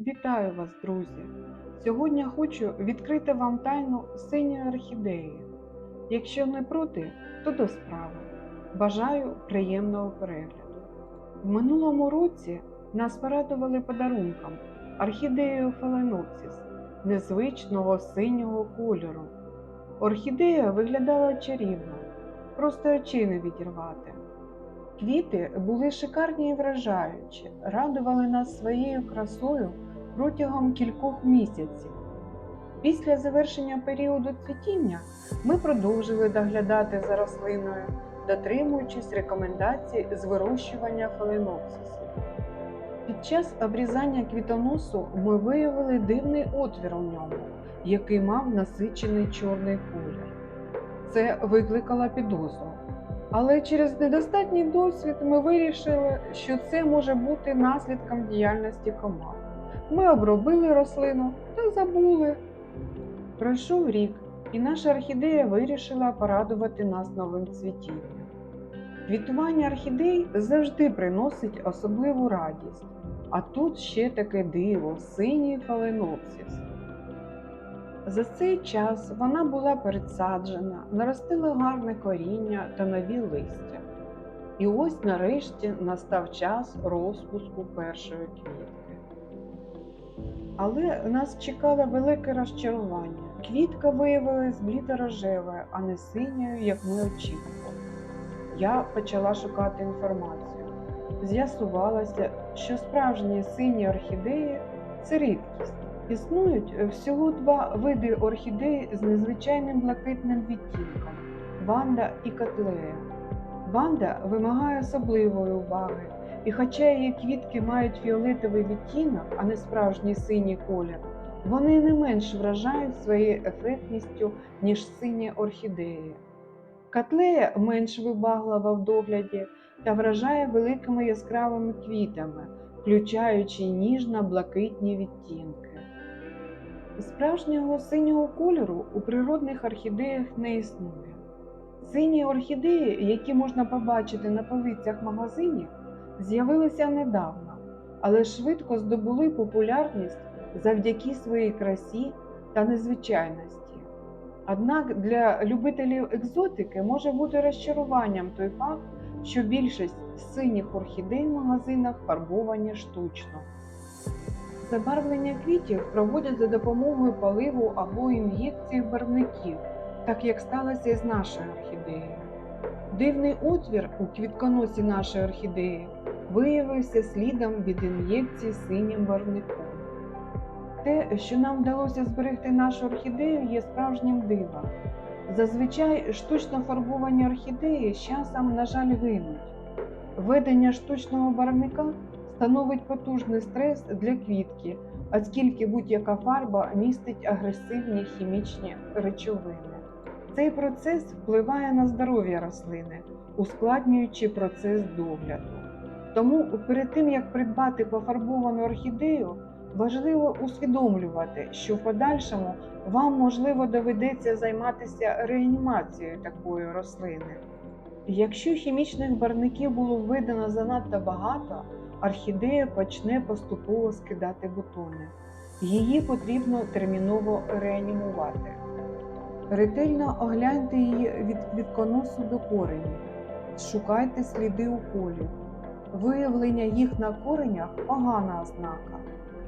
Вітаю вас, друзі! Сьогодні хочу відкрити вам тайну синьої орхідеї. Якщо не проти, то до справи. Бажаю приємного перегляду. В минулому році нас порадували подарунком орхідеєю Фаленопсіс незвичного синього кольору. Орхідея виглядала чарівно, просто очей не відірвати. Квіти були шикарні і вражаючі, радували нас своєю красою протягом кількох місяців. Після завершення періоду цвітіння ми продовжили доглядати за рослиною, дотримуючись рекомендацій з вирощування фаленопсисів. Під час обрізання квітоносу ми виявили дивний отвір у ньому, який мав насичений чорний колір. Це викликало підозру. Але через недостатній досвід ми вирішили, що це може бути наслідком діяльності комах. Ми обробили рослину та забули. Пройшов рік, і наша орхідея вирішила порадувати нас новим цвітінням. Квітування орхідей завжди приносить особливу радість, а тут ще таке диво синій фаленопсис. За цей час вона була передсаджена, наростила гарне коріння та нові листя. І ось нарешті настав час розпуску першої квітки. Але нас чекало велике розчарування. Квітка виявилась блідо-рожевою, а не синьою, як ми очікували. Я почала шукати інформацію. З'ясувалося, що справжні сині орхідеї це рідкість. Існують всього два види орхідей з незвичайним блакитним відтінком ванда і котлея. Ванда вимагає особливої уваги, і хоча її квітки мають фіолетовий відтінок, а не справжній синій колір, вони не менш вражають своєю ефектністю, ніж сині орхідеї. Котлея менш вибаглива в догляді та вражає великими яскравими квітами, включаючи ніжно-блакитні відтінки. Справжнього синього кольору у природних орхідеях не існує. Сині орхідеї, які можна побачити на полицях магазинів, з'явилися недавно, але швидко здобули популярність завдяки своїй красі та незвичайності. Однак для любителів екзотики може бути розчаруванням той факт, що більшість синіх орхідей в магазинах фарбовані штучно. Забарвлення квітів проводять за допомогою поливу або ін'єкції барвників, так як сталося з нашою орхідеєю. Дивний отвір у квітконосі нашої орхідеї виявився слідом від ін'єкції синім барвником. Те, що нам вдалося зберегти нашу орхідею, є справжнім дивом. Зазвичай штучно фарбовані орхідеї з часом, на жаль, гинуть. Введення штучного барвника становить потужний стрес для квітки, оскільки будь-яка фарба містить агресивні хімічні речовини. Цей процес впливає на здоров'я рослини, ускладнюючи процес догляду. Тому перед тим як придбати пофарбовану орхідею, важливо усвідомлювати, що в подальшому вам можливо доведеться займатися реанімацією такої рослини. Якщо хімічних барвників було введено занадто багато, орхідея почне поступово скидати бутони. Її потрібно терміново реанімувати. Ретельно огляньте її від квітконосу до коренів, шукайте сліди уколів. Виявлення їх на коренях погана ознака.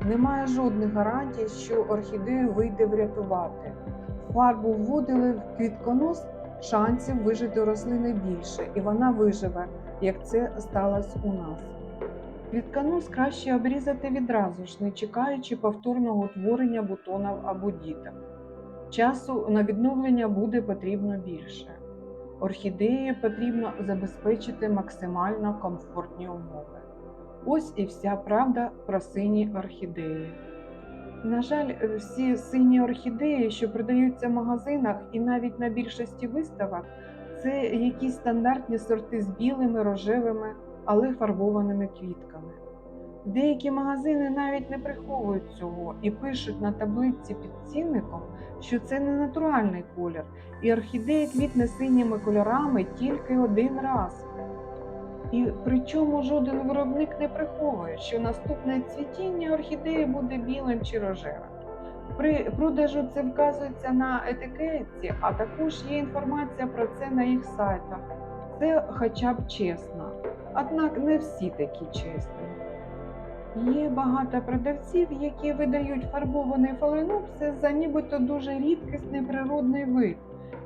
Немає жодних гарантій, що орхідею вийде врятувати. Фарбу вводили в квітконос, шансів вижити рослини більше, і вона виживе, як це сталося у нас. Квітконос краще обрізати відразу ж, не чекаючи повторного утворення бутонів або діток. Часу на відновлення буде потрібно більше. Орхідеї потрібно забезпечити максимально комфортні умови. Ось і вся правда про сині орхідеї. На жаль, всі сині орхідеї, що продаються в магазинах і навіть на більшості виставок, це якісь стандартні сорти з білими, рожевими, але фарбованими квітками. Деякі магазини навіть не приховують цього і пишуть на таблиці під цінником, що це не натуральний колір, і орхідея квітне синіми кольорами тільки один раз. І причому жоден виробник не приховує, що наступне цвітіння орхідеї буде білим чи рожевим. При продажу це вказується на етикетці, а також є інформація про це на їх сайтах. Це хоча б чесно. Однак не всі такі чесні. Є багато продавців, які видають фарбований фаленопсис за нібито дуже рідкісний природний вид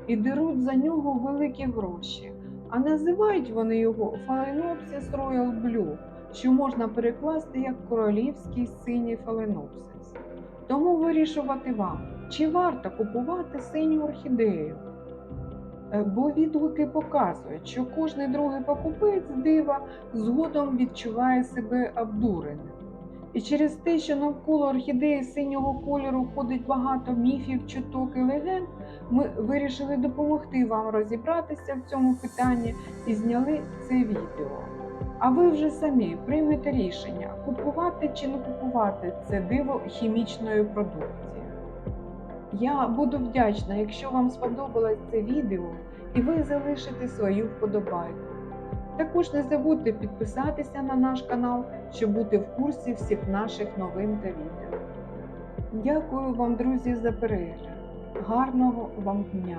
і деруть за нього великі гроші. А називають вони його фаленопсис Royal Blue, що можна перекласти як королівський синій фаленопсис. Тому вирішувати вам, чи варто купувати синю орхідею. Е, Бо відгуки показують, що кожний другий покупець дива згодом відчуває себе обдуреним. І через те, що навколо орхідеї синього кольору ходить багато міфів, чуток і легенд, ми вирішили допомогти вам розібратися в цьому питанні і зняли це відео. А ви вже самі приймете рішення, купувати чи не купувати це диво хімічної продукції. Я буду вдячна, якщо вам сподобалось це відео і ви залишите свою вподобайку. Також не забудьте підписатися на наш канал, щоб бути в курсі всіх наших новин та відео. Дякую вам, друзі, за перегляд. Гарного вам дня!